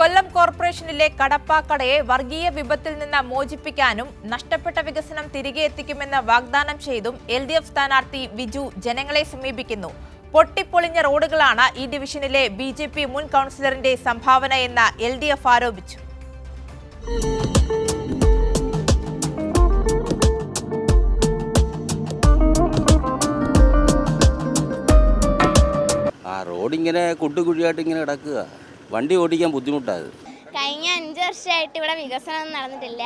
കൊല്ലം കോർപ്പറേഷനിലെ കടപ്പാക്കടയെ വർഗീയ വിപത്തിൽ നിന്ന് മോചിപ്പിക്കാനും നഷ്ടപ്പെട്ട വികസനം തിരികെ എത്തിക്കുമെന്ന് വാഗ്ദാനം ചെയ്തും എൽ ഡി എഫ് സ്ഥാനാർത്ഥി വിജു ജനങ്ങളെ സമീപിക്കുന്നു. പൊട്ടിപ്പൊളിഞ്ഞ റോഡുകളാണ് ഈ ഡിവിഷനിലെ ബി ജെ പി മുൻ കൗൺസിലറിന്റെ സംഭാവന എന്ന് എൽ ഡി എഫ് ആരോപിച്ചു. ആ റോഡിങ്ങനെ കുട്ടുകുഴിയായിട്ട് ഇങ്ങനെ കിടക്കുക. വണ്ടി ഓടിക്കാൻ ബുദ്ധിമുട്ടായത് കഴിഞ്ഞ അഞ്ച് വർഷമായിട്ട് ഇവിടെ വികസനം നടന്നിട്ടില്ല.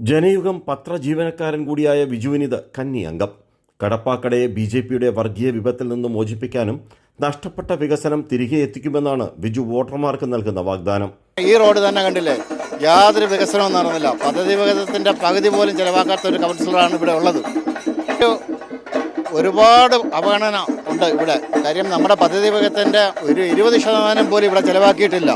ജനയുഗം പത്രജീവനക്കാരൻ കൂടിയായ വിജുവിനിത് കന്നി അംഗം. കടപ്പാക്കടയെ ബി ജെ പിയുടെ വർഗീയ വിപത്തിൽ നിന്ന് മോചിപ്പിക്കാനും നഷ്ടപ്പെട്ട വികസനം തിരികെ എത്തിക്കുമെന്നാണ് വിജു വോട്ടർമാർക്ക് നൽകുന്ന വാഗ്ദാനം. ഈ റോഡ് തന്നെ കണ്ടില്ലേ? യാതൊരു വികസനവും നടന്നില്ല. പദ്ധതി വികസനത്തിന്റെ പകുതി പോലും ചിലവാക്കാത്ത ഒരു കൗൺസിലറാണ് ഇവിടെ ഉള്ളത്. ഒരുപാട് അവഗണന ഉണ്ട് ഇവിടെ. കാര്യം നമ്മുടെ പദ്ധതി വികസനത്തിന്റെ ഒരു ഇരുപത് ശതമാനം പോലും ഇവിടെ ചെലവാക്കിയിട്ടില്ല.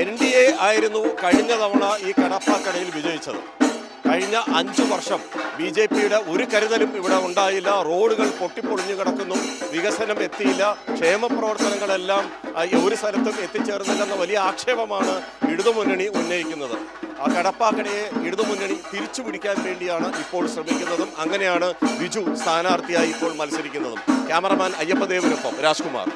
എൻ ഡി എ ആയിരുന്നു കഴിഞ്ഞ തവണ ഈ കടപ്പാക്കടയിൽ വിജയിച്ചത്. കഴിഞ്ഞ അഞ്ചു വർഷം ബി ജെ പിയുടെ ഒരു കരുതലും ഇവിടെ ഉണ്ടായില്ല. റോഡുകൾ പൊട്ടിപ്പൊളിഞ്ഞു കിടക്കുന്നു. വികസനം എത്തിയില്ല. ക്ഷേമ പ്രവർത്തനങ്ങളെല്ലാം ഒരു സ്ഥലത്തും എത്തിച്ചേർന്നില്ലെന്ന വലിയ ആക്ഷേപമാണ് ഇടതുമുന്നണി ഉന്നയിക്കുന്നത്. ആ കടപ്പാക്കടയെ ഇടതുമുന്നണി തിരിച്ചു പിടിക്കാൻ വേണ്ടിയാണ് ഇപ്പോൾ ശ്രമിക്കുന്നതും. അങ്ങനെയാണ് ബിജു സ്ഥാനാർത്ഥിയായി ഇപ്പോൾ മത്സരിക്കുന്നതും. ക്യാമറമാൻ അയ്യപ്പദേവിനൊപ്പം രാജ്കുമാർ.